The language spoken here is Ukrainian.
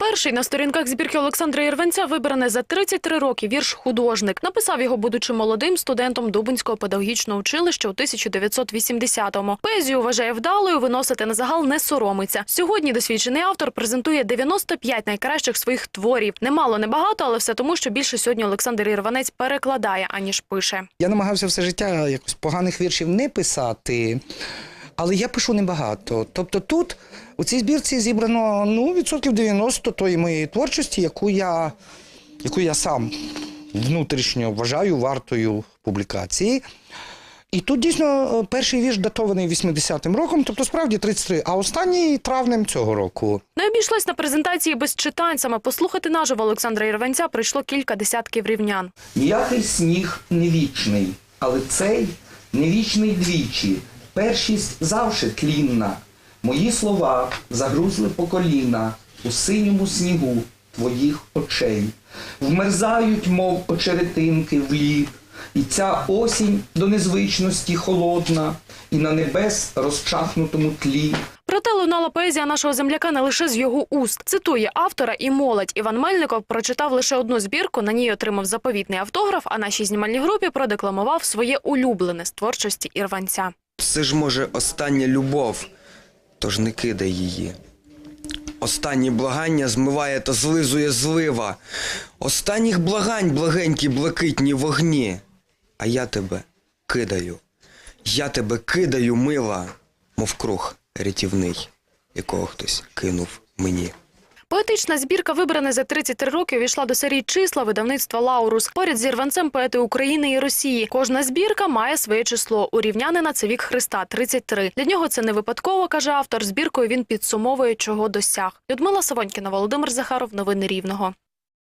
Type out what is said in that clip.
Перший на сторінках збірки Олександра Єрвенця вибраний за 33 роки вірш «Художник». Написав його, будучи молодим студентом Дубинського педагогічного училища у 1980-му. Поезію вважає вдалою, виносити на загал не соромиться. Сьогодні досвідчений автор презентує 95 найкращих своїх творів. Немало, небагато, але все тому, що більше сьогодні Олександр Єрванець перекладає, аніж пише. Я намагався все життя якось поганих віршів не писати, але я пишу небагато. Тобто тут у цій збірці зібрано ну, відсотків 90 тої моєї творчості, яку я, яку я сам внутрішньо вважаю вартою публікації. І тут дійсно е, перший вірш датований 80-м роком, тобто справді 33, а останній травнем цього року. Не обійшлось на презентації без читань. Саме послухати наживо Олександра Єрвенця прийшло кілька десятків рівнян. Ніякий сніг не вічний, але цей не вічний двічі. Першість завше тлінна. Мої слова загрузли по коліна у синьому снігу твоїх очей. Вмерзають, мов очеретинки в лід, і ця осінь до незвичності холодна, і на небес розчахнутому тлі. Проте лунала поезія нашого земляка не лише з його уст. Цитує автора і молодь. Іван Мельников прочитав лише одну збірку, на ній отримав заповітний автограф, а нашій знімальній групі продекламував своє улюблене з творчості ірванця. Це ж може остання любов, тож не кидай її. Останні благання змиває та злизує злива. Останніх благань благенькі блакитні вогні. А я тебе кидаю. Я тебе кидаю, мила, мов круг рятівний, якого хтось кинув мені. Поетична збірка, вибрана за 33 роки, увійшла до серії числа видавництва Лаурус. Поряд з Ірванцем поети України і Росії. Кожна збірка має своє число. У рівнянина це вік Христа 33. Для нього це не випадково, каже автор. Збіркою він підсумовує, чого досяг. Людмила Савонькіна, Володимир Захаров. Новини Рівного.